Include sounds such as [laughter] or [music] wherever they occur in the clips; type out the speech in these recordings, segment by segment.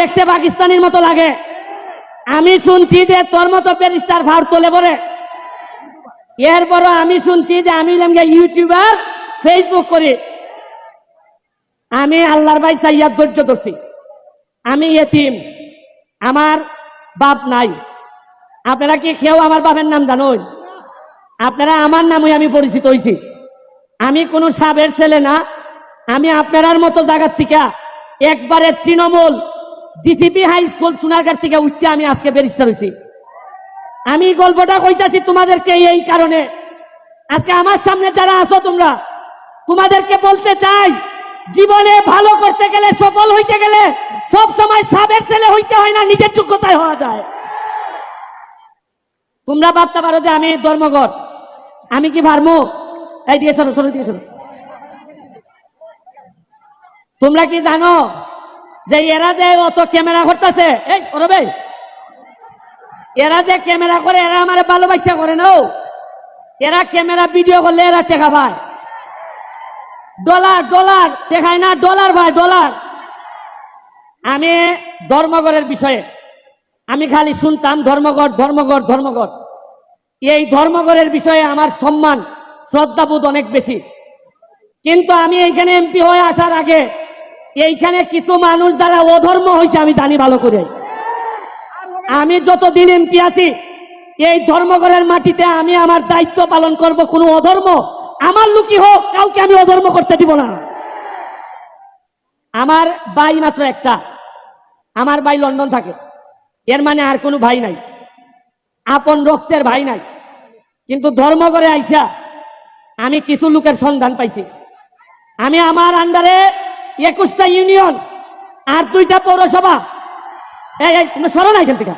দেখতে পাকিস্তানের মতো লাগে। আমি শুনছি যে তোর মতো ব্যারিস্টার ভার তোলে বলে এরপরও আমি শুনছি যে আমি ইউটিউবার ফেসবুক করি। আমি আল্লাহর ভাই চাইয়া ধৈর্য ধরছি। আমি এতিম। আমার বাপ নাই। আপনারা কি কেউ আমার বাপের নাম জানুন আপনারা আমার নামই আমি পরিচিত হয়েছি আমি কোনো সাবের ছেলে না। আমি আপনার মতো জায়গার থেকে একবারে Trinamool GCP high school Sonarghat থেকে উঠতে আমি আজকে ব্যারিস্টার হয়েছি। আমি গল্পটা কইতাছি তোমাদেরকে এই কারণে। আজকে আমার সামনে যারা আছো তোমরা, তোমাদেরকে বলতে চাই, জীবনে ভালো করতে গেলে, সফল হইতে গেলে সব সময় সাবের ছেলে হইতে হয় না, নিজের যোগ্যতায় হওয়া যায়। তোমরা ভাবতে পারো যে আমি ধর্মঘট। আমি কি পারব এই দিয়ে শোনো শোনো দিয়ে শোনো তোমরা কি জানো যে এরা যে অত ক্যামেরা করতেছে, এই করবে এরা যে ক্যামেরা করে, এরা আমার ভালোবাসা করে না এরা ক্যামেরা ভিডিও করলে এরা টেকা পায়। ডলার ডলার টেকায় না, ডলার ভাই, ডলার। আমি ধর্মগড়ের বিষয়ে, আমি খালি শুনতাম ধর্মগড় ধর্মগড় ধর্মগড় এই ধর্মগড়ের বিষয়ে আমার সম্মান, শ্রদ্ধাবোধ অনেক বেশি। কিন্তু আমি এইখানে এমপি হয়ে আসার আগে এইখানে কিছু মানুষ দ্বারা অধর্ম হয়েছে, আমি জানি ভালো করে। আমি যতদিন এমপি আছি, এই ধর্মঘরের মাটিতে আমি আমার দায়িত্ব পালন করব, কোনো অধর্ম আমার লুকি হোক, কাউকে আমি অধর্ম করতে দিব না। আমার ভাই মাত্র একটা, আমার ভাই লন্ডন থাকে, এর মানে আর কোনো ভাই নাই, আপন রক্তের ভাই নাই। কিন্তু ধর্ম করে আইসা আমি কিছু লোকের সন্ধান পাইছি। আমি আমার আন্ডারে একুশটা ইউনিয়ন আর দুইটা পৌরসভা। তোমরা সরো না এখান থেকে।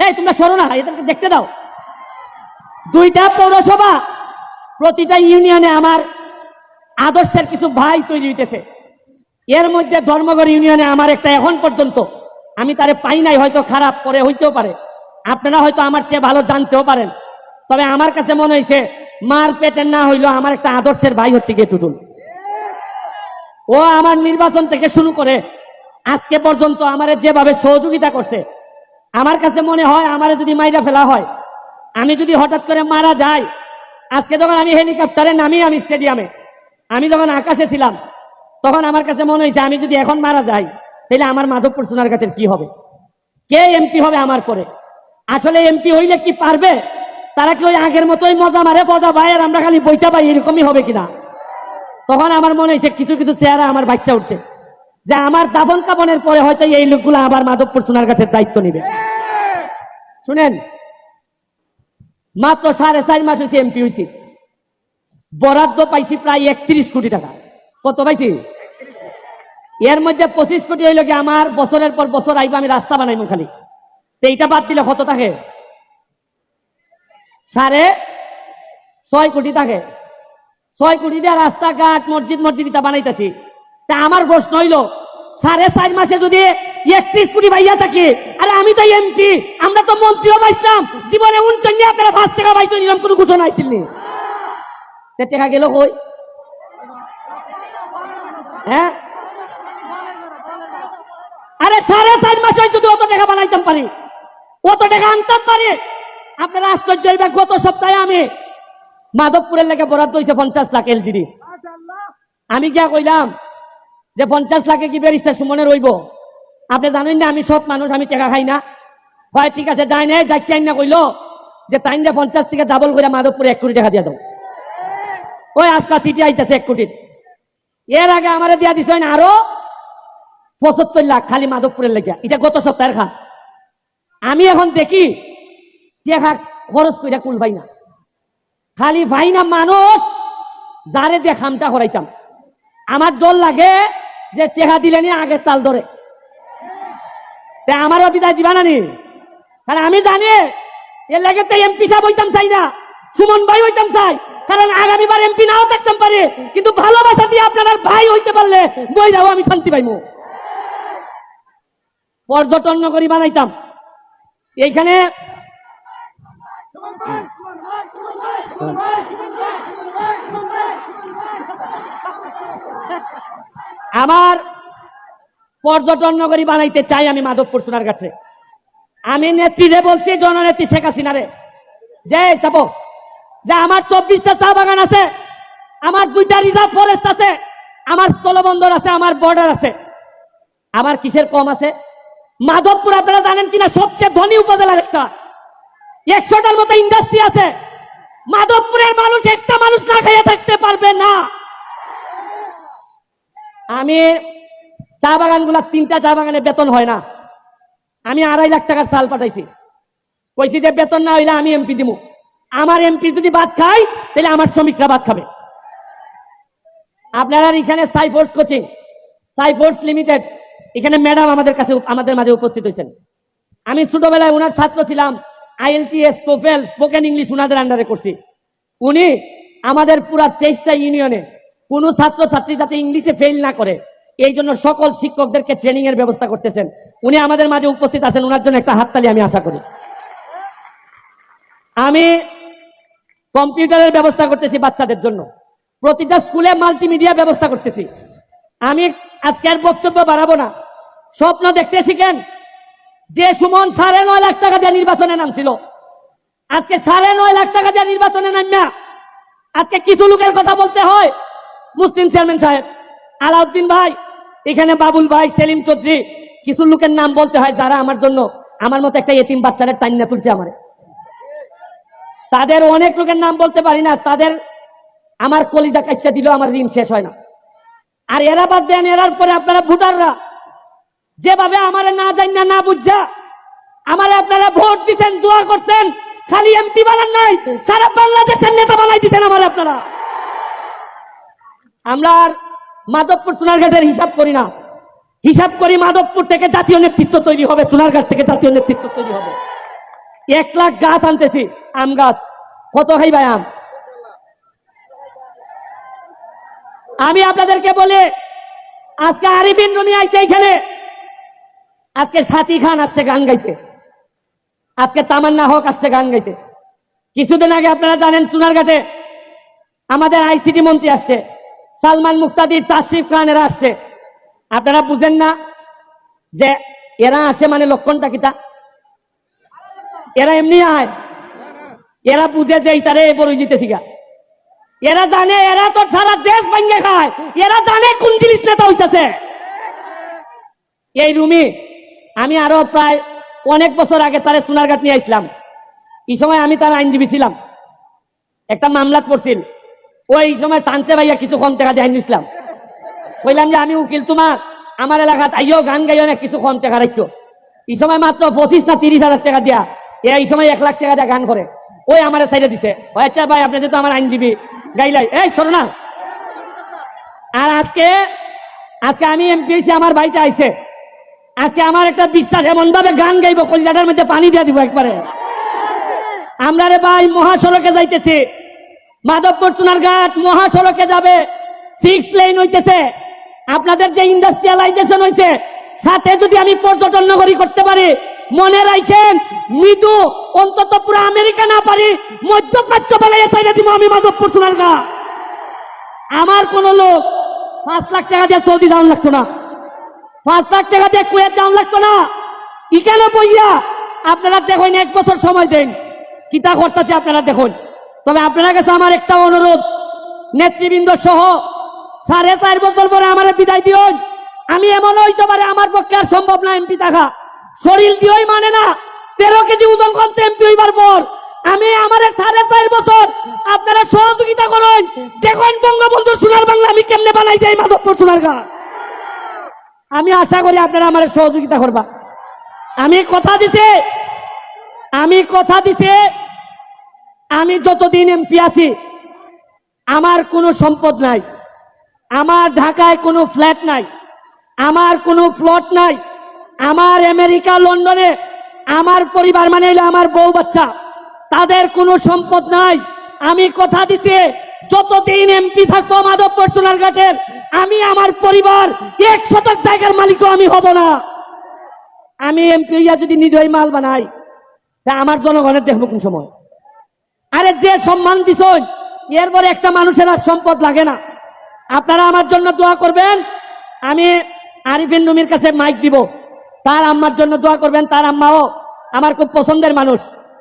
এই তোমরা সরো না, এদেরকে দেখতে দাও। দুইটা পৌরসভা, প্রতিটা ইউনিয়নে আমার আদর্শের কিছু ভাই তৈরি হইতেছে। এর মধ্যে ধর্মগড় ইউনিয়নে আমার একটা এখন পর্যন্ত, আমি তারে পাই নাই, হয়তো খারাপ, পরে হইতেও পারে। আপনারা হয়তো আমার চেয়ে ভালো জানতেও পারেন। তবে আমার কাছে মনে হয়েছে মার পেটের না হইল আমার একটা আদর্শের ভাই হচ্ছে গিয়ে টুটুল। ও আমার নির্বাচন থেকে শুরু করে আজকে পর্যন্ত আমার যেভাবে সহযোগিতা করছে, আমার কাছে মনে হয় আমার যদি মাইরা ফেলা হয়, আমি যদি হঠাৎ করে মারা যাই, আজকে যখন আমি হেলিকপ্টারে নামি আমি স্টেডিয়ামে, আমি যখন আকাশে ছিলাম, তখন আমার কাছে মনে হয়েছে আমি যদি এখন মারা যাই, তাহলে আমার মাধবপুর সোনারঘাটের কি হবে? কে এমপি হবে আমার পরে? আসলে এমপি হইলে কি পারবে? তারা কি ওই আগের মতোই মজা মারে ভাই আর আমরা খালি বইটা পাই, এরকমই হবে কিনা? তখন আমার মনে হয়েছে, কিছু কিছু চেহারা আমার বাচ্চা উঠছে। যে আমার দাফন কাপনের পরে হয়তো এই লোকগুলো আবার মাধবপুর সোনার কাছে দায়িত্ব নিবে। শুনেন, মাত্র সাড়ে চার মাস হয়েছে এমপি হয়েছি। বরাদ্দ পাইছি প্রায় একত্রিশ কোটি টাকা। কত পাইছি? এর মধ্যে পঁচিশ কোটি হইল কি আমার বছরের পর বছর আইব আমি রাস্তা বানাইব খালি। তো এইটা বাদ দিলে কত থাকে? সাড়ে ছয় কোটি থাকে। ছয় কোটি দিয়ে রাস্তাঘাট, মসজিদ মসজিদ এটা বানাইতেছি। তা আমার প্রশ্ন হইল, সাড়ে চার মাসে যদি একত্রিশ কোটি ভাইয়া থাকি, আরে আমি তো এমপি আমরা তো মন্ত্রীও পাইছিলাম জীবনে উনচল্লি আপনারা পাঁচ টাকা পাইছো নিলাম, কোনো ঘোষণা আইছিল টাকা গেল কই? হ্যাঁ? আরে সাড়ে চার মাসে যদি অত টাকা বানাইতাম পারি, অত টাকা আনতাম পারি, আপনারা আশ্চর্য গত সপ্তাহে আমি মাধবপুরের লেগে বরাদ্দ হয়েছে পঞ্চাশ লাখ এলজিডি। আমি গিয়া কইলাম যে পঞ্চাশ লাখে কি বেরিস্টার সুমনে রইব? আপনি জানেন না আমি সব মানুষ আমি টাকা খাই না। হয় ঠিক আছে যাই না যাইতে আইন না কইলো যে তাই না পঞ্চাশ থেকে ডাবল করে মাধবপুরে এক কোটি টাকা দিয়া দাও। ওই আজকাল সিটি আইতেছে এক কোটির। এর আগে আমারে দিয়া দিছ না আরও পঁচাত্তর লাখ খালি মাধবপুরের লেগে। এটা গত সপ্তাহের খাস। আমি এখন দেখি টাকা খরচ কইরা কুল ভাই না। খালি ভাই না মানুষ, যারে দিয়ে খামটা করাইতাম আমার ডর লাগে যে টেকা দিলে নি আগের তাল ধরে। তে আমারও বিদায় দিবা নানি কারণ আমি জানি, এর লাগে তো এমপি সাহেব হইতাম চাই না, সুমন ভাই হইতাম চাই। কারণ আগামীবার এমপি নাও থাকতাম পারে, কিন্তু ভালোবাসা দিয়ে আপনার ভাই হইতে পারলে বই যাব আমি শান্তি পাইমু। পর্যটন নগরী বানাইতাম। এইখানে [laughs] আমার পর্যটন নগরী বানাইতে চাই আমি মাধবপুর সোনার গাছে আমি নেত্রীরে বলছি, জননেত্রী শেখ হাসিনারে যে, চাপো। যে আমার চব্বিশটা চা বাগান আছে, আমার দুইটা রিজার্ভ ফরেস্ট আছে, আমার স্থলবন্দর আছে, আমার বর্ডার আছে। আমার কিসের কম আছে? মাধবপুর আপনারা জানেন কিনা? সবচেয়ে ধনী উপজেলার একটা। একশোটার মতো ইন্ডাস্ট্রি আছে। মাধবপুরের মানুষ একটা মানুষ না খাইয়ে থাকতে পারবে না। আমি চা বাগানগুলা তিনটা চা বাগানে বেতন হয় না। আমি আড়াই লাখ টাকার চাল পাঠাইছি। কইছি যে বেতন না হইলে আমি এমপি দিব আমার এমপি যদি ভাত খাই তাহলে আমার শ্রমিকরা ভাত খাবে। আপনারা এখানে সাইফোর্স কোচিং, সাইফোর্স লিমিটেড, এখানে ম্যাডাম আমাদের কাছে, আমাদের মাঝে উপস্থিত হয়েছেন। আমি ছোটবেলায় ওনার ছাত্র ছিলাম। আইএলটিএস টোফেল স্পোকেন ইংলিশ ওনাদের আন্ডারে করছি। উনি আমাদের পুরা তেইশটা ইউনিয়নে কোনো ছাত্র, ছাত্রী যাতে ইংলিশে ফেল না করে, এই জন্য সকল শিক্ষকদেরকে ট্রেনিং এর ব্যবস্থা করতেছেন। উনি আমাদের মাঝে উপস্থিত আছেন ওনার জন্য একটা হাততালি আমি আশা করি। আমি কম্পিউটারের ব্যবস্থা করতেছি বাচ্চাদের জন্য। প্রতিটা স্কুলে মাল্টিমিডিয়া ব্যবস্থা করতেছি। আমি আজকে আর বক্তব্য বাড়াবো না। স্বপ্ন দেখতে শিখেন যে সুমন সাড়ে নয় লাখ টাকা দিয়ে নির্বাচনে নামছিল। আজকে সাড়ে নয় লাখ টাকা দিয়ে নির্বাচনে নামিয়া আজকে কিছু লোকের কথা বলতে হয়। মুসলিম চেয়ারম্যান সাহেব, আলাউদ্দিন ভাই, এখানে বাবুল ভাই, সেলিম চৌধুরী, কিছু লোকের নাম বলতে হয় যারা আমার জন্য, আমার মতো একটা এতিম বাচ্চাদের টান্না তুলছে আমার। তাদের অনেক লোকের নাম বলতে পারি না, তাদের আমার কলিজা কাটতে দিলেও আমার ঋণ শেষ হয় না। আর এরা বাদ দেন, এরার পরে আপনারা ভোটাররা। যেভাবে আমারে না জানি না বুঝা, আমারে আপনারা ভোট দিচ্ছেন দোয়া করছেন, খালি এমপি বানান নাই, সারা বাংলাদেশের নেতা বানাই দিচ্ছেন আমার আপনারা। আমরা আর মাধবপুর সোনারঘাটের হিসাব করি না। হিসাব করি মাধবপুর থেকে জাতীয় নেতৃত্ব তৈরি হবে, সোনারঘাট থেকে জাতীয় নেতৃত্ব তৈরি হবে। এক লাখ গাছ আনতেছি, আম গাছ। কত খাইবাই আম? আমি আপনাদেরকে বলে, আজকে আরিফিন রুমি আইছে এখানে আজকে সাথী খান আসছে গান গাইতে। আজকে তামান্না হক আসছে গান গাইতে। কিছুদিন আগে আপনারা জানেন সোনারঘাটে আমাদের আইসিটি মন্ত্রী আসছে, সালমান মুক্তাদি তাশরিফ খান এরা আসছে। আপনারা বুঝেন না যে এরা আসে মানে লক্ষণটা কিতা? এরা এমনি আয়। এরা বুঝে যে তারে বড় জিতেছি গা। এরা জানে, এরা তো সারা দেশ ভাঙ্গে খায়। এরা জানে কোন জিনিস নেতা হইতেছে। এই রুমি আমি আরও প্রায় অনেক বছর আগে তারে সোনারঘাট নিয়ে আসলাম। এই সময় আমি তার আইনজীবী ছিলাম। একটা মামলাত পড়ছিল ওই সময় চান্সে ভাইয়া কিছু কম টাকা দিয়ে ইসলাম। বললাম যে, আমি উকিল, তোমার, আমার এলাকাত আইও গান গাইও না, কিছু কম টাকা রাখতো এই সময় মাত্র পঁচিশ না তিরিশ হাজার টাকা দিয়া এ এই সময় এক লাখ টাকা দিয়ে গান করে। ওই আমার সাইডে দিছে। আচ্ছা ভাই, আপনি যেহেতু আমার আইনজীবী, গাইলাই। এই, শোনো না। আর আজকে আজকে আমি এমপি হয়েছি আমার ভাইটা আইছে। আজকে আমার একটা বিশ্বাস এমন ভাবে গান গাইবো, কলজাটার মধ্যে পানি দিয়ে দিব একবারে। আমরা রে ভাই মহাসড়কে যাইতেছি। মাধবপুর সোনারঘাট মহাসড়কে যাবে। সিক্স লেন হইতেছে। আপনাদের যে ইন্ডাস্ট্রিয়ালাইজেশন হয়েছে সাথে যদি আমি পর্যটন নগরী করতে পারি, মনে রাখেন মৃদু, অন্তত পুরো আমেরিকা না পারি, মধ্যপ্রাচ্য বেলায় চাইলে দিব আমি মাধবপুর সোনারঘাট। আমার কোন লোক পাঁচ লাখ টাকা দিয়ে সৌদি যাওয়ান লাগতো না। পাঁচ লাখ টাকা দিয়ে কুয়েত যাওয়ান লাগতো না। ইখানে বইয়া আপনারা দেখুন, এক বছর সময় দেন। কিতা করতেছে আপনারা দেখুন। তবে আপনার কাছে আমার একটা অনুরোধ। নেতৃবৃন্দ সহ সাড়ে চার বছর পরে আমার বিদায় দিন আমি এমন হইতে পারে আমার পক্ষে আর সম্ভব না, এমপি থাকা। শরীর দিয়েই মানে না, তেরো কেজি ওজন করছে এমপি হইবার পর। আমি আমার সাড়ে চার বছর আপনারা সহযোগিতা করুন। দেখুন, বঙ্গবন্ধুর সোনার বাংলা আমি কেমনে বানাই যাই, মাধবপুর সোনার গা আমি আশা করি আপনারা আমার সহযোগিতা করবা। আমি কথা দিছে, আমি কথা দিছে, আমি যতদিন এমপি আছি, আমার কোনো সম্পদ নাই, আমার ঢাকায় কোনো ফ্ল্যাট নাই, আমার কোনো ফ্লট নাই, আমার আমেরিকা, লন্ডনে, আমার পরিবার মানে আমার বউ বাচ্চা, তাদের কোনো সম্পদ নাই। আমি কথা দিছি, যতদিন এমপি থাকব, মাধবপুর সোনারঘাটের আমি আমার পরিবার এক শতক জায়গার মালিকও আমি হব না। আমি এমপি যদি নিজেই মাল বানাই, তা আমার জনগণের দেখব কোন সময়। আরে যে সম্মান দিছন এরপরে একটা মানুষের আর সম্পদ লাগে না। আপনারা আমার জন্য দোয়া করবেন, আমি আরিফিন রুমির কাছে মাইক দিব। তার আম্মার জন্য দোয়া করবেন, তার আম্মাও আমার খুব পছন্দের মানুষ,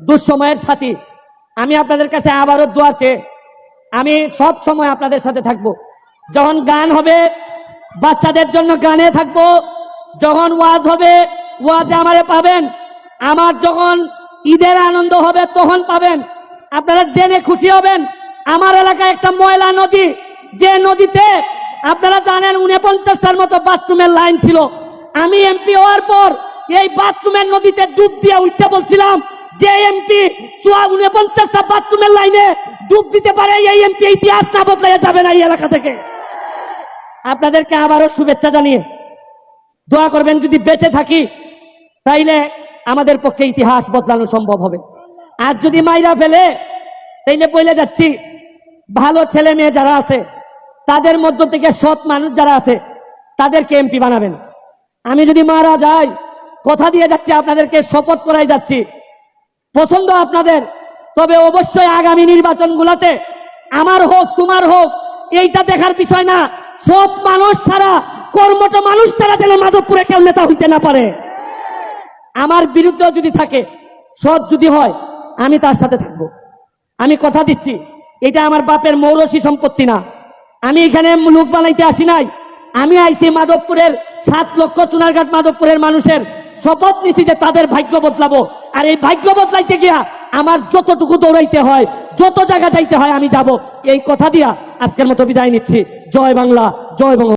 দুঃসময়ের সাথী। আমি আপনাদের কাছে আবারও দোয়া চেয়ে, আমি সব সময় আপনাদের সাথে থাকব। যখন গান হবে, বাচ্চাদের জন্য গানে থাকব, যখন ওয়াজ হবে, ওয়াজে আমারে পাবেন। আমার যখন ঈদের আনন্দ হবে, তখন পাবেন। আপনারা জেনে খুশি হবেন, আমার এলাকায় একটা ময়লা নদী, যে নদীতে আপনারা জানেন উনপঞ্চাশটার মতো বাথরুমের লাইন ছিল। আমি এমপি হওয়ার পর এই বাথরুমের নদীতে ডুব দিয়ে উঠতে বলছিলাম, যে এমপি উনপঞ্চাশটা বাথরুমের লাইনে ডুব দিতে পারে, এই এমপি ইতিহাস না বদলাইয়া যাবে না এই এলাকা থেকে। আপনাদেরকে আবারও শুভেচ্ছা জানিয়ে দোয়া করবেন, যদি বেঁচে থাকি, তাইলে আমাদের পক্ষে ইতিহাস বদলানো সম্ভব হবে। আর যদি মাইরা ফেলে, তাইলে বলে যাচ্ছি, ভালো ছেলে মেয়ে যারা আছে, তাদের মধ্য থেকে সৎ মানুষ যারা আছে, তাদেরকে এমপি বানাবেন। আমি যদি মারা যাই, কথা দিয়ে যাচ্ছি, আপনাদেরকে শপথ করাই যাচ্ছি। পছন্দ আপনাদের তবে অবশ্যই আগামী নির্বাচনগুলোতে আমার হোক, তোমার হোক, এইটা দেখার বিষয় না। সব মানুষ ছাড়া, কর্মঠ মানুষ ছাড়া যেন মাধবপুরে কেউ নেতা হইতে না পারে। আমার বিরুদ্ধেও যদি থাকে, সৎ যদি হয়, আমি তার সাথে থাকব। আমি কথা দিচ্ছি, এটা আমার বাপের মৌরসী সম্পত্তি না। আমি এখানে লোক বানাইতে আসি নাই। আমি আইছি মাধবপুরের সাত লক্ষ, চুনারঘাট মাধবপুরের মানুষের শপথ নিছি যে তাদের ভাগ্য বদলাবো। আর এই ভাগ্য বদলাইতে গিয়া আমার যতটুকু দৌড়াইতে হয়, যত জায়গা যাইতে হয়, আমি যাব। এই কথা দিয়া আজকের মতো বিদায় নিচ্ছি। জয় বাংলা, জয় বঙ্গ